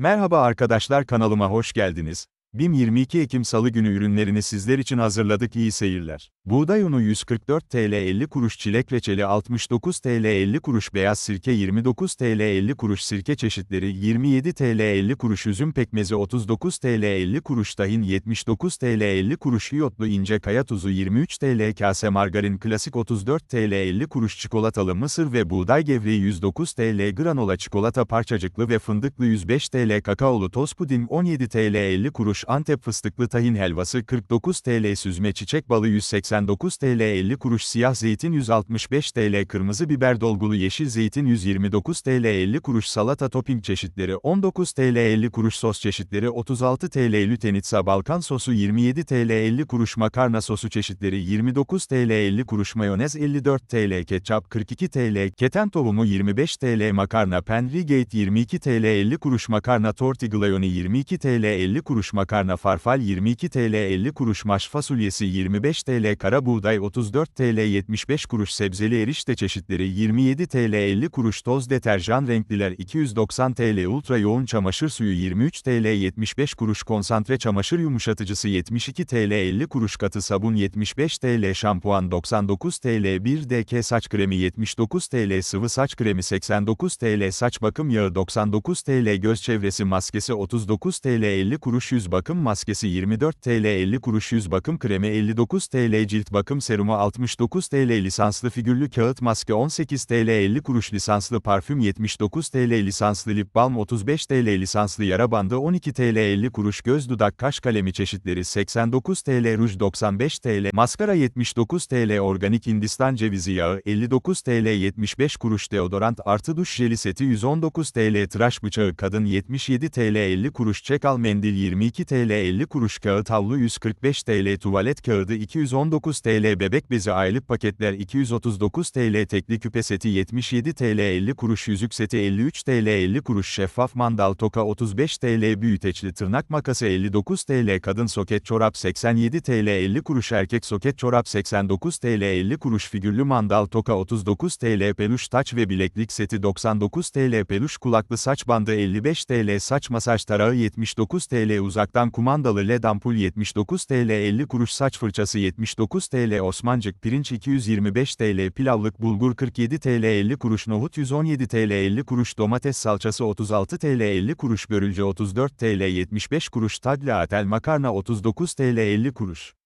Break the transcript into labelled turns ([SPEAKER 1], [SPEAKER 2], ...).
[SPEAKER 1] Merhaba arkadaşlar kanalıma hoş geldiniz. BİM 22 Ekim Salı günü ürünlerini sizler için hazırladık iyi seyirler. Buğday unu 144 TL 50 kuruş çilek reçeli 69 TL 50 kuruş beyaz sirke 29 TL 50 kuruş sirke çeşitleri 27 TL 50 kuruş üzüm pekmezi 39 TL 50 kuruş tahin 79 TL 50 kuruş iyotlu ince kaya tuzu 23 TL kase margarin klasik 34 TL 50 kuruş çikolatalı mısır ve buğday gevreği 109 TL granola çikolata parçacıklı ve fındıklı 105 TL kakaolu toz puding 17 TL 50 kuruş Antep fıstıklı tahin helvası 49 TL süzme çiçek balı 189 TL 50 kuruş siyah zeytin 165 TL kırmızı biber dolgulu yeşil zeytin 129 TL 50 kuruş salata topping çeşitleri 19 TL 50 kuruş sos çeşitleri 36 TL lütenitsa balkan sosu 27 TL 50 kuruş makarna sosu çeşitleri 29 TL 50 kuruş mayonez 54 TL ketçap 42 TL keten tohumu 25 TL makarna Penrigate 22 TL 50 kuruş makarna tortiglione 22 TL 50 kuruş makarna farfal 22 TL 50 kuruş maş fasulyesi 25 TL kara buğday 34 TL 75 kuruş sebzeli erişte çeşitleri 27 TL 50 kuruş toz deterjan renkliler 290 TL ultra yoğun çamaşır suyu 23 TL 75 kuruş konsantre çamaşır yumuşatıcısı 72 TL 50 kuruş katı sabun 75 TL şampuan 99 TL 1 DK saç kremi 79 TL sıvı saç kremi 89 TL saç bakım yağı 99 TL göz çevresi maskesi 39 TL 50 kuruş yüz bakım maskesi 24 TL 50 kuruş yüz bakım kremi 59 TL cilt bakım serumu 69 TL lisanslı figürlü kağıt maske 18 TL 50 kuruş lisanslı parfüm 79 TL lisanslı lip balm 35 TL lisanslı yara bandı 12 TL 50 kuruş göz dudak kaş kalemi çeşitleri 89 TL ruj 95 TL maskara 79 TL organik hindistan cevizi yağı 59 TL 75 kuruş deodorant artı duş jeli seti 119 TL tıraş bıçağı kadın 77 TL 50 kuruş çekal mendil 22 TL 50 kuruş kağıt havlu 145 TL tuvalet kağıdı 219 TL bebek bezi aylık paketler 239 TL tekli küpe seti 77 TL 50 kuruş yüzük seti 53 TL 50 kuruş şeffaf mandal toka 35 TL büyüteçli tırnak makası 59 TL kadın soket çorap 87 TL 50 kuruş erkek soket çorap 89 TL 50 kuruş figürlü mandal toka 39 TL peluş taç ve bileklik seti 99 TL peluş kulaklı saç bandı 55 TL saç masaj tarağı 79 TL uzaktan kumandalı led ampul 79 TL 50 kuruş saç fırçası 79 TL Osmancık pirinç 225 TL pilavlık bulgur 47 TL 50 kuruş nohut 117 TL 50 kuruş domates salçası 36 TL 50 kuruş börülce 34 TL 75 kuruş tadli atel makarna 39 TL 50 kuruş